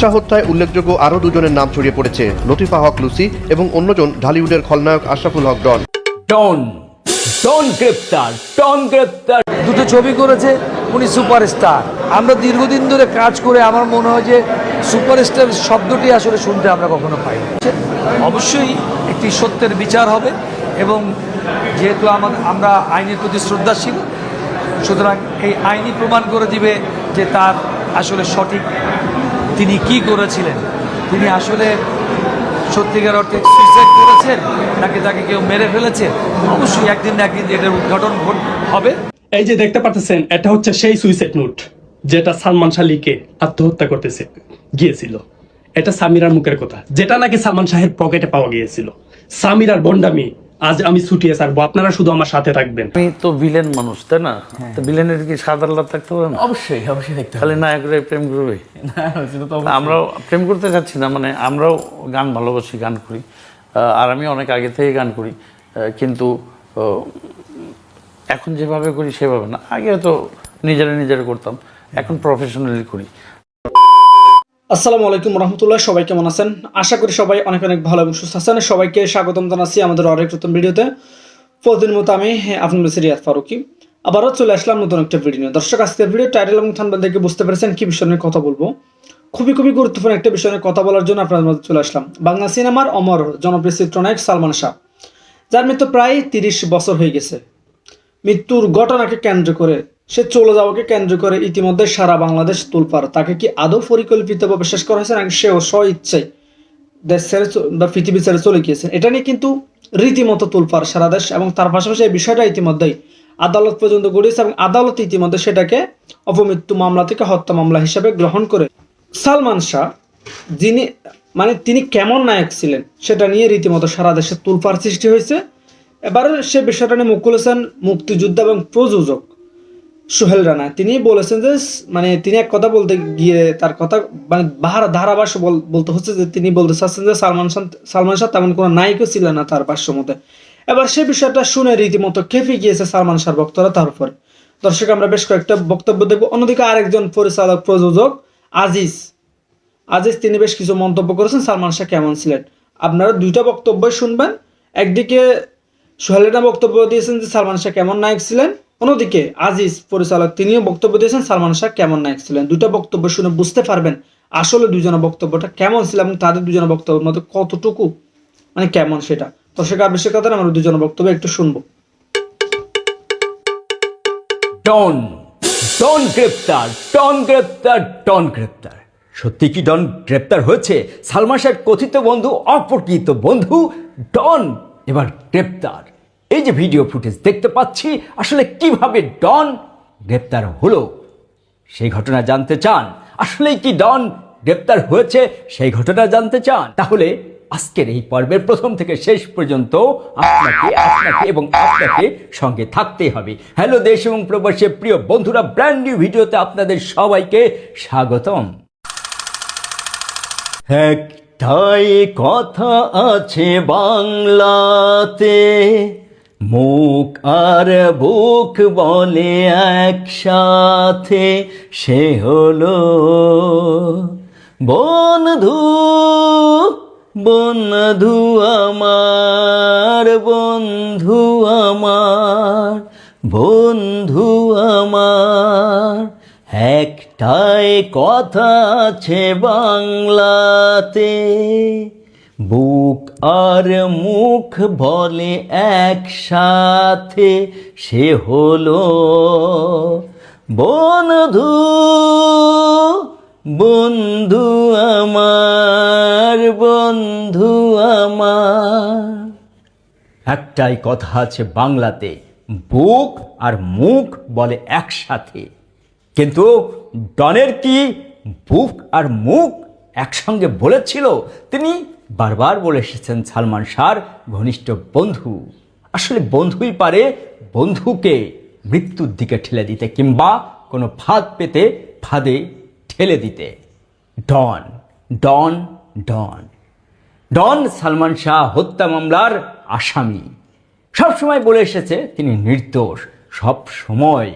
শাহ হত্যায় উল্লেখযোগ্য আরও দুজনের নাম ছড়িয়ে পড়েছে লতিফা হক লুসি এবং অন্যজন ঢালিউডের খলনায়ক আশরাফুল হক ডন। ডন ডন গ্রেপ্তার ডন গ্রেপ্তার। দুটো ছবি করেছে উনি সুপারস্টার। আমরা দীর্ঘদিন ধরে কাজ করে আমার মনে হয় যে সুপারস্টার শব্দটি আসলে শুনতে আমরা কখনো পাই অবশ্যই একটি সত্যের বিচার হবে এবং যেহেতু আমাদের আমরা আইনের প্রতি শ্রদ্ধাশীল সুতরাং এই আইনি প্রমাণ করে দিবে যে তার আসলে সঠিক তিনি কি করেছিলেন? তিনি আসলে সত্যিকার অর্থে সুইসাইড করেছেন নাকি তাকে কেউ মেরে ফেলেছে? অবশ্যই একদিন না একদিন এটার উদ্ঘাটন হবে। এই যে দেখতে পাচ্ছেন এটা হচ্ছে সেই সুইসাইড নোট যেটা সালমান শাহ লিখে আত্মহত্যা করতেছে, গিয়েছিল। এটা সামিরার মুখের কথা, যেটা নাকি সালমান শাহের পকেটে পাওয়া গিয়েছিল। সামিরার বন্ডামি আজ আমি ছুটিয়ে ছাড়বো আপনারা শুধু আমার সাথে থাকবেন। আমি তো ভিলেন মানুষ তাই না? তো ভিলেনের কি সাদা লাভ থাকতে পারে না? অবশ্যই অবশ্যই দেখতে হবে। খালি নায়করা প্রেম করবে? আমরাও প্রেম করতে চাচ্ছি না মানে আমরাও গান ভালোবাসি গান করি। আহ, আর আমি অনেক আগে থেকে গান করি। আহ, কিন্তু আহ, এখন যেভাবে করি সেভাবে না। আগে তো নিজেরা নিজেরা করতাম এখন প্রফেশনালি করি। আসসালামু আলাইকুম রহমতুল্লাহ, সবাই কেমন আছেন? আশা করি সবাই অনেক অনেক ভালো এবং সুস্থ আছেন। সবাইকে স্বাগতম জানাচ্ছি আমাদের অনেক নতুন ভিডিওতে। প্রতিদিন মতো আমি আপনার সিরিয়াত ফারুকি। আবারও চলে আসলাম নতুন একটা ভিডিও নিয়ে। দর্শক, আজকের ভিডিও টাইটেল এবং থানবাল দেখে বুঝতে পেরেছেন কি বিষয় নিয়ে কথা বলব। খুবই খুবই গুরুত্বপূর্ণ একটা বিষয় নিয়ে কথা বলার জন্য আপনাদের মধ্যে চলে আসলাম। বাংলা সিনেমার অমর, জনপ্রিয় চিত্রনায়ক সালমান শাহ। যার মৃত্যু প্রায় তিরিশ বছর হয়ে গেছে। মৃত্যুর ঘটনাকে কেন্দ্র করে সে চলে যাওয়াকে কেন্দ্র করে ইতিমধ্যে সারা বাংলাদেশ তুলপার তাকে কি আদৌ পরিকল্পিতভাবে শেষ করা হয়েছে নাকি সেও স্ব ইচ্ছায় দেশ ছেড়ে বা পৃথিবী ছেড়ে চলে গিয়েছেন এটা নিয়ে কিন্তু রীতিমতো তুলপার সারা দেশ এবং তার পাশাপাশি এই বিষয়টা ইতিমধ্যেই আদালত পর্যন্ত গড়িয়েছে এবং আদালত ইতিমধ্যে সেটাকে অপমৃত্যু মামলা থেকে হত্যা মামলা হিসেবে গ্রহণ করে। সালমান শাহ, যিনি মানে তিনি কেমন নায়ক ছিলেন সেটা নিয়ে রীতিমতো সারা দেশে তুলপার সৃষ্টি হয়েছে। এবার সে বিষয়টা নিয়ে মুখ খুলেছেন মুক্তিযোদ্ধা এবং প্রযোজক সোহেল রানা, তিনি বলেছেন যে মানে তিনি এক কথা বলতে গিয়ে তার কথা মানে ধারাভাষ্য বল- বলতে হচ্ছে যে, তিনি বলতে চাচ্ছেন যে, সালমান শাহ সালমান শাহ তেমন কোনো নায়কও ছিলেন না তার ভাষ্য মতে এবার সে বিষয়টা শুনে রীতিমতো খেপে গিয়েছে সালমান শাহর ভক্তরা তার উপরে দর্শক, আমরা বেশ কয়েকটা বক্তব্য দেখব। অন্যদিকে আরেকজন পরিচালক, প্রযোজক আজিজ। আজিজ, তিনি বেশ কিছু মন্তব্য করেছেন, সালমান শাহ কেমন ছিলেন? আপনারা দুইটা বক্তব্যই শুনবেন। একদিকে সোহেলিনা বক্তব্য দিয়েছেন যে, সালমান শাহ কেমন নায়ক ছিলেন। অন্যদিকে আজিজ পরিচালক তিনিও বক্তব্য দিয়েছেন, সালমান শাহ কেমন নায়ক ছিলেন? দুইটা বক্তব্য শুনে বুঝতে পারবেন আসলে দুজনের বক্তব্যটা কেমন ছিল এবং তাদের দুজনের বক্তব্যের মধ্যে কতটুকু মানে কেমন সেটা। দর্শক আর বেশি কথা আমরা দুজনের বক্তব্য একটু শুনব। ডন ডন গ্রেপ্তার ডন গ্রেপ্তার ডন গ্রেপ্তার। সত্যি কি ডন গ্রেপ্তার হয়েছে? সালমান শাহের কথিত বন্ধু অপরিচিত বন্ধু ডন এবার গ্রেপ্তার। এই যে ভিডিও ফুটেজ দেখতে পাচ্ছি, আসলে কীভাবে ডন গ্রেপ্তার হলো? সেই ঘটনা জানতে চান? আসলে কি ডন গ্রেপ্তার হয়েছে? সেই ঘটনা জানতে চান? তাহলে আজকের এই পর্বের প্রথম থেকে শেষ পর্যন্ত আপনাকে আপনাকে এবং আপনাকে সঙ্গে থাকতেই হবে। হ্যালো দেশ এবং প্রবাসের প্রিয় বন্ধুরা ব্র্যান্ড নিউ ভিডিওতে আপনাদের সবাইকে স্বাগতম। একটাই কথা আছে বাংলাতে। মুখ আর বুক বলে একসাথে, সে হলো বন্ধু বন্ধু আমার বন্ধু আমার বন্ধু আমার। একটাই কথা আছে বাংলাতে বুক আর মুখ বলে একসাথে সে হলো বন্ধু বন্ধু আমার বন্ধু আমার। একটাই কথা আছে বাংলাতে, বুক আর মুখ বলে একসাথে। কিন্তু ডনের কি, বুক আর মুখ একসঙ্গে বলেছিল, তিনি বারবার বলে এসেছেন, সালমান শাহর ঘনিষ্ঠ বন্ধু। আসলে বন্ধুই পারে বন্ধুকে মৃত্যুর দিকে ঠেলে দিতে কিংবা কোনো ফাঁদ পেতে ফাঁদে ঠেলে দিতে। ডন ডন ডন। ডন সালমান শাহ হত্যা মামলার আসামি। সব সময় বলে এসেছে, তিনি নির্দোষ, সব সময়।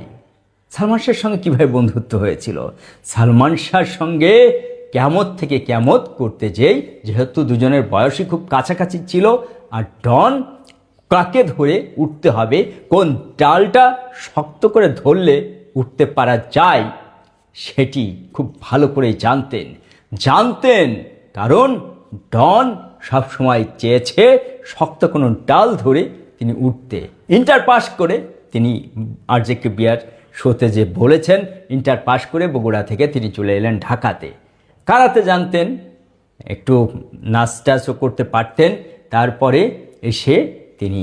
সালমান শাহের সঙ্গে কীভাবে বন্ধুত্ব হয়েছিল? সালমান শাহর সঙ্গে কেমত থেকে কেমত করতে যেই, যেহেতু দুজনের বয়সই খুব কাছাকাছি ছিল, আর ডন কাকে ধরে উঠতে হবে, কোন ডালটা শক্ত করে ধরলে উঠতে পারা যায়, সেটি খুব ভালো করে জানতেন। জানতেন কারণ ডন সবসময় চেয়েছে শক্ত কোনো ডাল ধরে তিনি উঠতে। ইন্টার পাস করে তিনি আরজেকে বিয়ার শোতে যে বলেছেন, ইন্টার পাস করে বগুড়া থেকে তিনি চলে এলেন ঢাকাতে। কারাতে জানতেন, একটু নাচ টাচও করতে পারতেন। তারপরে এসে তিনি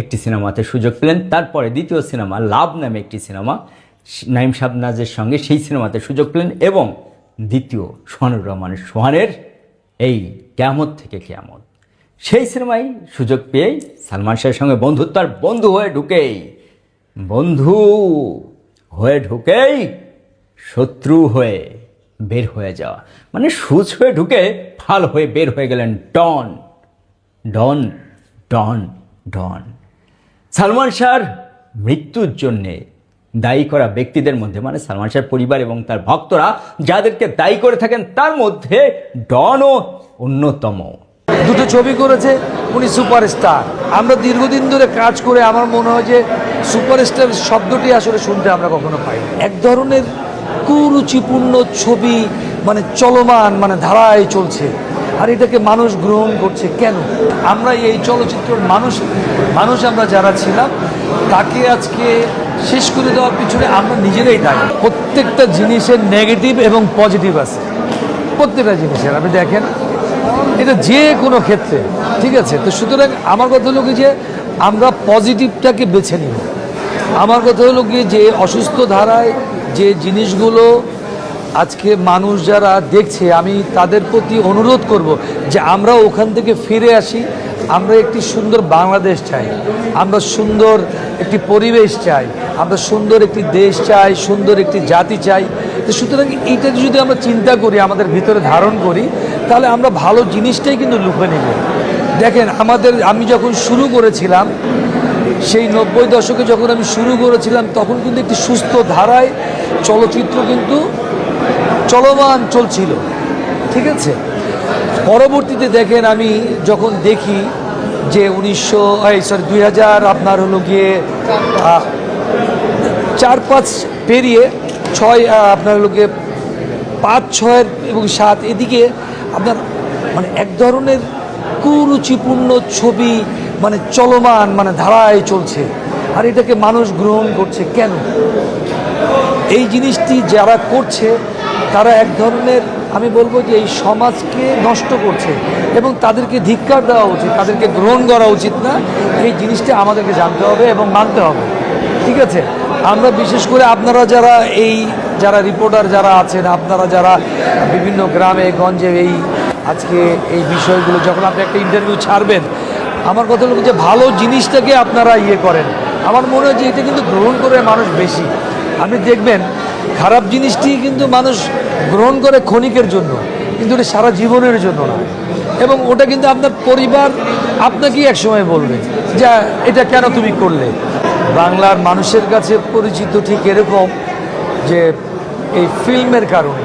একটি সিনেমাতে সুযোগ পেলেন। তারপরে দ্বিতীয় সিনেমা, লাভ নামে একটি সিনেমা, নাইম শাবনাজের সঙ্গে সেই সিনেমাতে সুযোগ পেলেন এবং দ্বিতীয় সোহানুর রহমানের সোহানের এই কেয়ামত থেকে কেয়ামত। সেই সিনেমায় সুযোগ পেয়েই সালমান শাহের সঙ্গে বন্ধুত্ব আর বন্ধু হয়ে ঢুকেই, বন্ধু হয়ে ঢুকেই শত্রু হয়ে বের হয়ে যাওয়া। মানে সুচ হয়ে ঢুকে ফাল হয়ে বের হয়ে গেলেন ডন। ডন ডন ডন। সালমান শাহর মৃত্যুর জন্যে দায়ী করা ব্যক্তিদের মধ্যে মানে সালমান শাহর পরিবার এবং তার ভক্তরা যাদেরকে দায়ী করে থাকেন, তার মধ্যে ডনও অন্যতম। দুটো ছবি করেছে, উনি সুপারস্টার। আমরা দীর্ঘদিন ধরে কাজ করে আমার মনে হয় যে সুপারস্টার শব্দটি আসলে শুনতে আমরা কখনো পাই এক ধরনের কুরুচিপূর্ণ ছবি মানে চলমান মানে ধারায় চলছে। আর এটাকে মানুষ গ্রহণ করছে কেন? আমরা এই চলচ্চিত্রের মানুষ মানুষ আমরা যারা ছিলাম, তাকে আজকে শেষ করে দেওয়ার পিছনে আমরা নিজেরাই দায়ী। প্রত্যেকটা জিনিসের নেগেটিভ এবং পজিটিভ আছে। প্রত্যেকটা জিনিসের, আপনি দেখেন, এটা যে কোনো ক্ষেত্রে, ঠিক আছে? তো সুতরাং আমার কথা হলো কি যে, আমরা পজিটিভটাকে বেছে নিব। আমার কথা হলো কি যে, অসুস্থ ধারায় যে জিনিসগুলো আজকে মানুষ যারা দেখছে, আমি তাদের প্রতি অনুরোধ করব যে আমরা ওখান থেকে ফিরে আসি। আমরা একটি সুন্দর বাংলাদেশ চাই। আমরা সুন্দর একটি পরিবেশ চাই। আমরা সুন্দর একটি দেশ চাই, সুন্দর একটি জাতি চাই। তো সুতরাং এইটা যদি আমরা চিন্তা করি, আমাদের ভিতরে ধারণ করি, তাহলে আমরা ভালো জিনিসটাই কিন্তু লুকে নেব। দেখেন, আমাদের, আমি যখন শুরু করেছিলাম সেই নব্বই দশকে যখন আমি শুরু করেছিলাম, তখন কিন্তু একটি সুস্থ ধারায় চলচ্চিত্র কিন্তু চলমান চলছিল। ঠিক আছে? পরবর্তীতে দেখেন আমি যখন দেখি যে উনিশশো সরি দুই হাজার আপনার হলো গিয়ে চার পাঁচ পেরিয়ে ছয় আপনার হলো গিয়ে পাঁচ ছয়ের এবং সাত এদিকে আপনার মানে এক ধরনের কুরুচিপূর্ণ ছবি মানে চলমান মানে ধারায় চলছে। আর এটাকে মানুষ গ্রহণ করছে কেন? এই জিনিসটি যারা করছে, তারা এক ধরনের, আমি বলব যে এই সমাজকে নষ্ট করছে এবং তাদেরকে ধিক্কার দেওয়া উচিত, তাদেরকে গ্রহণ করা উচিত না। এই জিনিসটা আমাদেরকে জানতে হবে এবং মানতে হবে। ঠিক আছে? আমরা বিশেষ করে আপনারা যারা এই, যারা রিপোর্টার যারা আছেন, আপনারা যারা বিভিন্ন গ্রামে, গঞ্জে এই আজকে এই বিষয়গুলো, যখন আপনি একটা ইন্টারভিউ ছাড়বেন আমার কথা হলো যে ভালো জিনিসটাকে আপনারা ইয়ে করেন। আমার মনে হয় যে এটা কিন্তু গ্রহণ করে মানুষ বেশি। আপনি দেখবেন, খারাপ জিনিসটি কিন্তু মানুষ গ্রহণ করে ক্ষণিকের জন্য, কিন্তু এটা সারা জীবনের জন্য না। এবং ওটা কিন্তু আপনার পরিবার আপনাকেই একসময় বলবে যে, এটা কেন তুমি করলে? বাংলার মানুষের কাছে পরিচিত ঠিক এরকম যে, এই ফিল্মের কারণে,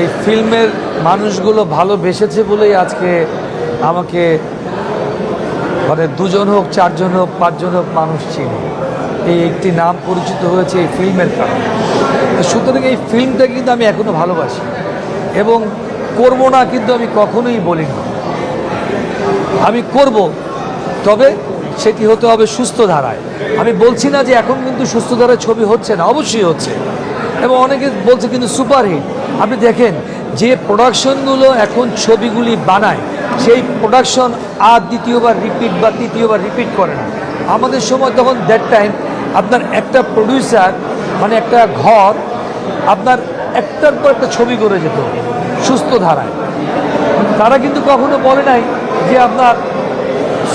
এই ফিল্মের মানুষগুলো ভালোবেসেছে বলেই আজকে আমাকে মানে দুজন হোক, চারজন হোক, পাঁচজন হোক মানুষ চিনি। এই একটি নাম পরিচিত হয়েছে এই ফিল্মের কারণে। সুতরাং এই ফিল্মটা কিন্তু আমি এখনও ভালোবাসি। এবং করব না কিন্তু আমি কখনোই বলিনি। আমি করব, তবে সেটি হতে হবে সুস্থ ধারায়। আমি বলছি না যে এখন কিন্তু সুস্থ ধারায় ছবি হচ্ছে না, অবশ্যই হচ্ছে। এবং অনেকে বলছে কিন্তু সুপারহিট। আপনি দেখেন, যে প্রোডাকশনগুলো এখন ছবিগুলি বানায় সেই প্রোডাকশন আর দ্বিতীয়বার রিপিট বা তৃতীয়বার রিপিট করে না। আমাদের সময় তখন দ্যাট টাইম আপনার একটা প্রডিউসার মানে একটা ঘর, আপনার একটার পর একটা ছবি করে যেত, সুস্থ ধারায়। তারা কিন্তু কখনো বলে নাই যে আপনার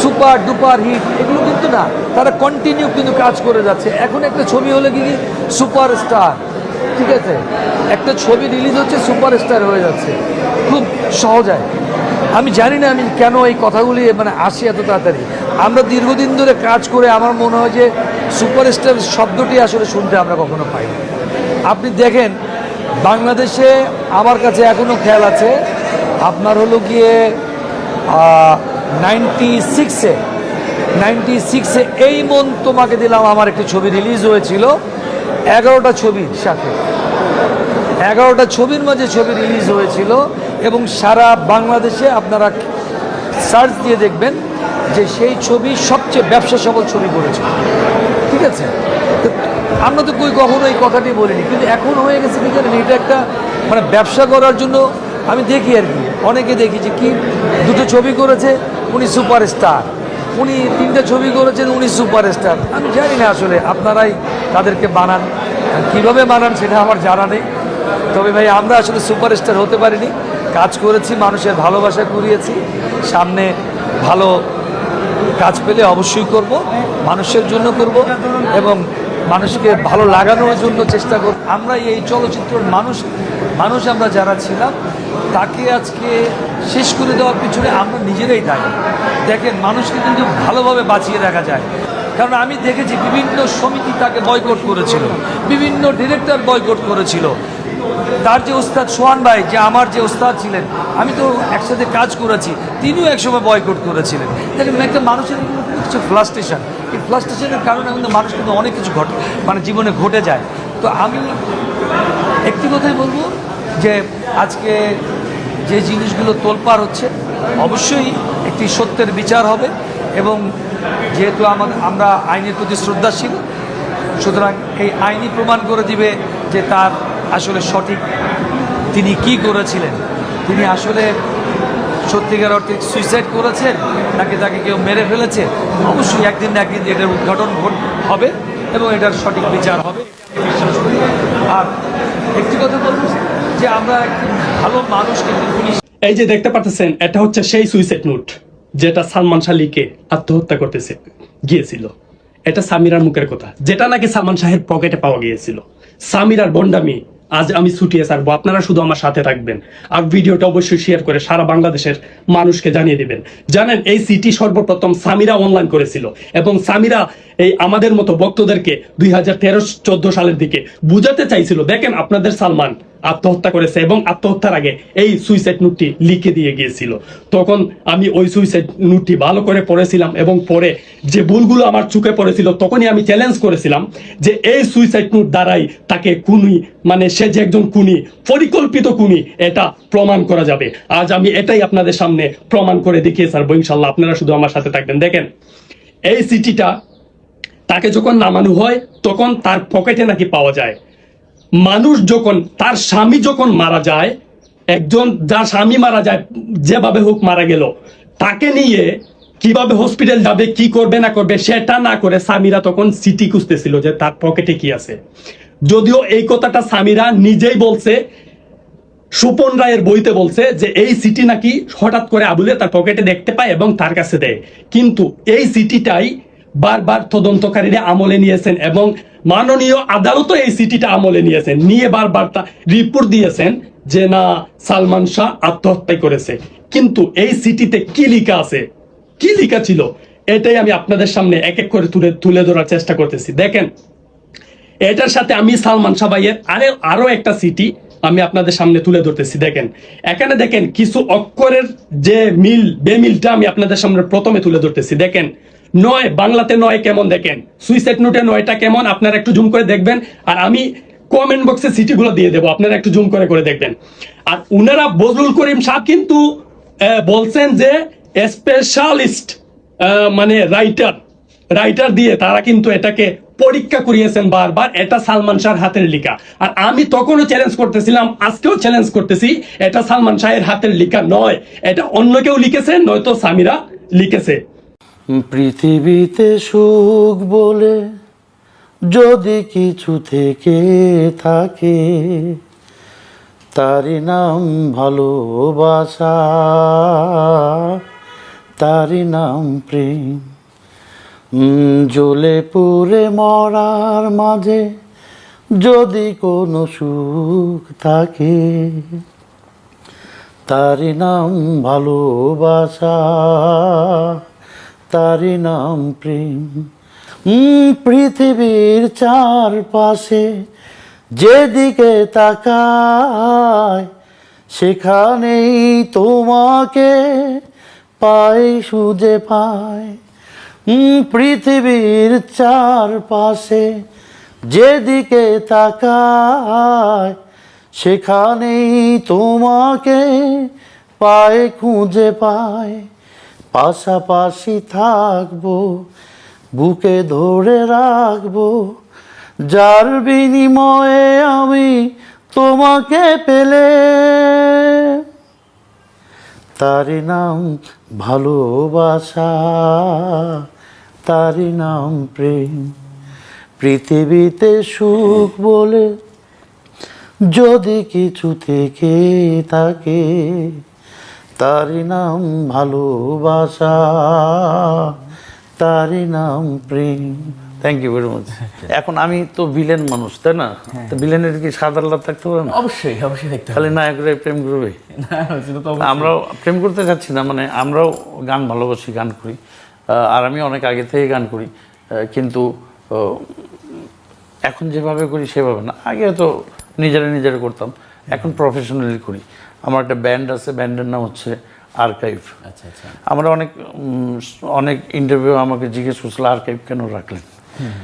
সুপার ডুপার হিট, এগুলো কিন্তু না। তারা কন্টিনিউ কিন্তু কাজ করে যাচ্ছে। এখন একটা ছবি হলে কি সুপার স্টার ঠিক আছে? একটা ছবি রিলিজ হচ্ছে সুপার স্টার হয়ে যাচ্ছে। খুব সহজায় আমি জানি না আমি কেন এই কথাগুলি মানে আসি এত তাড়াতাড়ি। আমরা দীর্ঘদিন ধরে কাজ করে আমার মনে হয় যে সুপারস্টার শব্দটি আসলে শুনতে আমরা কখনো পাই আপনি দেখেন, বাংলাদেশে আমার কাছে এখনও খেয়াল আছে, আপনার হলো গিয়ে নাইনটি সিক্সে নাইনটি সিক্সে এই মন তোমাকে দিলাম আমার একটি ছবি রিলিজ হয়েছিল, এগারোটা ছবির সাথে। এগারোটা ছবির মাঝে ছবি রিলিজ হয়েছিল এবং সারা বাংলাদেশে আপনারা সার্চ দিয়ে দেখবেন যে সেই ছবি সবচেয়ে ব্যবসা সফল ছবি করেছে। ঠিক আছে? আমরা তো কই কখনো এই কথাটি বলিনি, কিন্তু এখন হয়ে গেছে কি জানেন? এটা একটা মানে ব্যবসা করার জন্য আমি দেখি আর কি। অনেকে দেখি যে কি দুটো ছবি করেছে, উনি সুপারস্টার। উনি তিনটে ছবি করেছেন, উনি সুপারস্টার। আমি জানি না আসলে আপনারাই তাদেরকে বানান। কীভাবে বানান সেটা আমার জানা নেই। তবে ভাই, আমরা আসলে সুপারস্টার হতে পারিনি। কাজ করেছি, মানুষের ভালোবাসা কুড়িয়েছি। সামনে ভালো কাজ পেলে অবশ্যই করব, মানুষের জন্য করব এবং মানুষকে ভালো লাগানোর জন্য চেষ্টা করব। আমরা এই চলচ্চিত্রের মানুষ মানুষ আমরা যারা ছিলাম, তাকে আজকে শেষ করে দেওয়ার পিছনে আমরা নিজেরাই দায়ী। দেখেন, মানুষকে কিন্তু ভালোভাবে বাঁচিয়ে রাখা যায়। কারণ আমি দেখেছি বিভিন্ন সমিতি তাকে বয়কট করেছিল, বিভিন্ন ডিরেক্টর বয়কট করেছিল। তার যে উস্তাদ সোহান ভাই, যে আমার যে ওস্তাদ ছিলেন, আমি তো একসাথে কাজ করেছি, তিনিও একসময় বয়কট করেছিলেন। দেখেন, একটা মানুষের কিছু ফ্লাস্টেশন এই ফ্লাস্টেশনের কারণে কিন্তু মানুষ কিন্তু অনেক কিছু ঘটে মানে জীবনে ঘটে যায়। তো আমি একটি কথাই বলব যে, আজকে যে জিনিসগুলো তোলপার হচ্ছে, অবশ্যই একটি সত্যের বিচার হবে এবং যেহেতু আমাদের আমরা আইনের প্রতি শ্রদ্ধাশীল, সুতরাং এই আইনি প্রমাণ করে দিবে যে তার আসলে সঠিক তিনি কি করেছিলেন? তিনি আসলে সত্যিকার অর্থে সুইসাইড করেছেন নাকি তাকে কেউ মেরে ফেলেছে? অবশ্যই একদিন না একদিন এটার উদ্ঘাটন হবে এবং এটার সঠিক বিচার হবে। বিশ্বাস করি। আর একটি কথা বলব যে আমরা একটি ভালো মানুষ কিন্তু পুলিশ এই যে দেখতে পাচ্ছেন এটা হচ্ছে সেই সুইসাইড নোট যেটা সালমান শাহ লিখে আত্মহত্যা করতেছে, গিয়েছিল। এটা সামিরার মুখের কথা। যেটা নাকি সালমান শাহের পকেটে পাওয়া গিয়েছিল। সামিরার বন্ডামি আজ আমি ছুটিয়ে ছাড়বো। আপনারা শুধু আমার সাথে থাকবেন। আর ভিডিওটা অবশ্যই শেয়ার করে সারা বাংলাদেশের মানুষকে জানিয়ে দিবেন। জানেন, এই সিটি সর্বপ্রথম সামিরা অনলাইন করেছিল। এবং সামিরা এই আমাদের মতো ভক্তদেরকে দুই হাজার তেরো চোদ্দ সালের দিকে বুঝাতে চাইছিল, দেখেন আপনাদের সালমান আত্মহত্যা করেছে এবং আত্মহত্যার আগে এই সুইসাইড নোটটি লিখে দিয়ে গিয়েছিল। তখন আমি ওই সুইসাইড নোটটি ভালো করে পড়েছিলাম এবং পরে যে ভুলগুলো আমার চোখে পড়েছিল, তখনই আমি চ্যালেঞ্জ করেছিলাম যে এই সুইসাইড নোট দ্বারাই তাকে কুনি মানে সে যে একজন কুনি পরিকল্পিত কুনি এটা প্রমাণ করা যাবে। আজ আমি এটাই আপনাদের সামনে প্রমাণ করে দেখিয়ে ছাড়বো, ইনশাল্লাহ আপনারা শুধু আমার সাথে থাকবেন। দেখেন, এই সিটিটা তাকে যখন নামানো হয়, তখন তার পকেটে নাকি পাওয়া যায়। মানুষ যখন, তার স্বামী যখন মারা যায়, একজন যার স্বামী মারা যায়, যেভাবে হোক মারা গেল, তাকে নিয়ে কীভাবে হসপিটাল যাবে, কি করবে, না করবে, সেটা না করে স্বামীরা তখন সিটি খুঁজতেছিল যে তার পকেটে কি আছে। যদিও এই কথাটা স্বামীরা নিজেই বলছে, সুপন রায়ের বইতে বলছে যে এই সিটি নাকি হঠাৎ করে আবুলে তার পকেটে দেখতে পায় এবং তার কাছে দেয়। কিন্তু এই সিটিটাই বারবার তদন্তকারীরা আমলে নিয়েছেন এবং মাননীয় আদালতও এই সিটিটা আমলে নিয়েছেন। নিয়ে বারবার তা রিপোর্ট দিয়েছেন যে, না, সালমান শাহ আত্মহত্যা করেছে। কিন্তু এই সিটিতে কি লেখা আছে? কি লেখা ছিল? এটাই আমি আপনাদের সামনে এক এক করে তুলে তুলে ধরার চেষ্টা করতেছি। দেখেন, এটার সাথে আমি সালমান সাবাইয়ের আরে আরও একটা সিটি আমি আপনাদের সামনে তুলে ধরতেছি। দেখেন, এখানে দেখেন, কিছু অক্ষরের যে মিল বেমিলটা আমি আপনাদের সামনে প্রথমে তুলে ধরতেছি। দেখেন নয়, বাংলাতে নয় কেমন দেখেন? সুইসাইড নোটে নয়টা কেমন? আপনারা একটু জুম করে দেখবেন। আর আমি কমেন্ট বক্সে সিটিগুলো দিয়ে দেবো। আপনারা একটু জুম করে করে দেখবেন। আর উনারা বজলুল করিম সাহ কিন্তু বলছেন যে স্পেশালিস্ট মানে রাইটার রাইটার দিয়ে তারা কিন্তু এটাকে পরীক্ষা করিয়েছেন বারবার। এটা সালমান শাহর হাতের লেখা। আর আমি তখনও চ্যালেঞ্জ করতেছিলাম, আজকেও চ্যালেঞ্জ করতেছি, এটা সালমান শাহের হাতের লেখা নয়। এটা অন্য কেউ লিখেছে, নয়তো সামিরা লিখেছে। পৃথিবীতে সুখ বলে যদি কিছু থেকে থাকে তারই নাম ভালোবাসা তারই নাম প্রেম। জ্বলে পুড়ে মরার মাঝে যদি কোনো সুখ থাকে তারই নাম ভালোবাসা তারই নাম প্রেম। পৃথিবীর চারপাশে যেদিকে তাকায়, সেখানেই তোমাকে পাই সুজে পায় পৃথিবীর চারপাশে যেদিকে তাকায়, সেখানেই তোমাকে পায় খুঁজে পায় পাশাপাশি থাকব, বুকে ধরে রাখব। যার বিনিময়ে আমি তোমাকে পেলে। তারি নাম ভালোবাসা, তারি নাম প্রেম। পৃথিবীতে সুখ বলে যদি কিছু থেকে থাকে তারি নাম ভালোবাসা তারি নাম প্রেম। থ্যাংক ইউ ভেরি মাচ এখন আমি তো ভিলেন মানুষ তাই না? তো ভিলেনের কি সাদা লাভ থাকতে পারে না? অবশ্যই অবশ্যই দেখতে খালি নায়করা প্রেম করবে? আমরাও প্রেম করতে চাচ্ছি না মানে আমরাও গান ভালোবাসি গান করি। আর আমি অনেক আগে থেকে গান করি। কিন্তু এখন যেভাবে করি সেভাবে না। আগে তো নিজেরা নিজেরা করতাম। এখন প্রফেশনালি করি। আমার একটা ব্যান্ড আছে ব্যান্ডের নাম হচ্ছে আর্কাইভ আচ্ছা আমরা অনেক অনেক ইন্টারভিউ আমাকে জিজ্ঞেস করছিল আর্কাইভ কেন রাখলেন?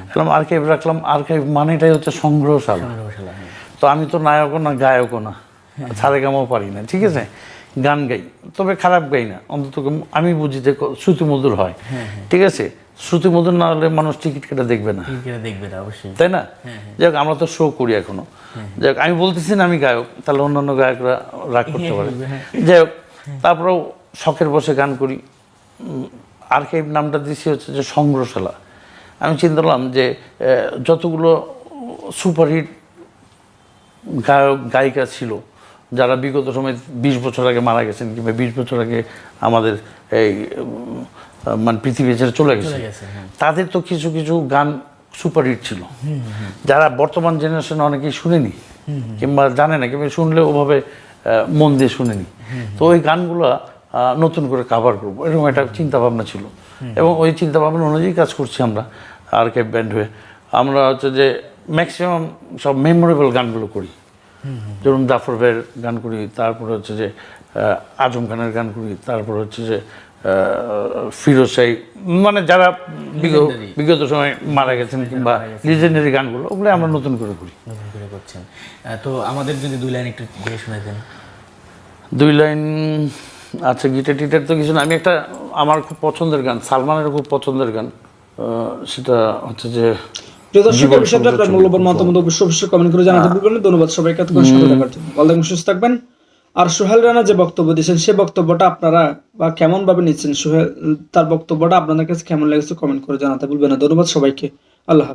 বললাম আর্কাইভ রাখলাম আর্কাইভ মানেটাই হচ্ছে সংগ্রহশালা। তো আমি তো নায়কও না গায়কও না সারেগামাও গামাও পারি না ঠিক আছে? গান গাই তবে খারাপ গাই না। অন্তত আমি বুঝি যে শ্রুতিমধুর হয়। ঠিক আছে? শ্রুতিমধুর না হলে মানুষ টিকিট কেটে দেখবে না। দেখবে না অবশ্যই। তাই না? যাক আমরা তো শো করি এখনও। যাক আমি বলতেছি না আমি গায়ক তাহলে অন্যান্য গায়করা রাগ করতে পারে। যাই হোক তারপরেও শখের বসে গান করি। আর্কাইভ নামটা দিছি হচ্ছে যে সংগ্রহশালা। আমি চিন্তা করলাম যে যতগুলো সুপারহিট গায়ক গায়িকা ছিল যারা বিগত সময় বিশ বছর আগে মারা গেছেন কিংবা বিশ বছর আগে আমাদের এই মানে পৃথিবী ছেড়ে চলে গেছে তাদের তো কিছু কিছু গান সুপারহিট ছিল। যারা বর্তমান জেনারেশনে অনেকেই শুনেনি কিংবা জানে না কিংবা শুনলে ওভাবে মন দিয়ে শুনেনি। তো ওই গানগুলো নতুন করে কাভার করব এরকম একটা চিন্তাভাবনা ছিল। এবং ওই চিন্তা ভাবনা অনুযায়ী কাজ করছি আমরা আর কে ব্যান্ড হয়ে। আমরা হচ্ছে যে ম্যাক্সিমাম সব মেমোরেবল গানগুলো করি। যেমন জাফর ভাইয়ের গান করি তারপরে হচ্ছে যে আজম খানের গান করি তারপর হচ্ছে যে আহ, ফিরোজ শাহী মানে যারা বিগত সময় মারা গেছেন কিংবা লিজেন্ডারি গানগুলো ওগুলো আমরা নতুন করে করি। নতুন করে করছেন। তো আমাদের যদি দুই লাইন একটু গিয়ে শোনা দেন। দুই লাইন আচ্ছা গিটার টিটার তো কিছু না। আমি একটা আমার খুব পছন্দের গান সালমানের খুব পছন্দের গান সেটা হচ্ছে যে প্রিয় দর্শক এই বিষয়টা আপনার মূল্যবান মতামত অবশ্যই অবশ্যই কমেন্ট করে জানাতে ভুলবেন না। ধন্যবাদ সবাইকে এতক্ষণ সাথে থাকার জন্য। ভালো থাকবেন সুস্থ থাকবেন। আর সোহেল রানা যে বক্তব্য দিয়েছেন সে বক্তব্যটা আপনারা বা কেমন ভাবে নিচ্ছেন সোহেল তার বক্তব্যটা আপনাদের কাছে কেমন লেগেছে কমেন্ট করে জানাতে ভুলবেন না। ধন্যবাদ সবাইকে। আল্লাহ।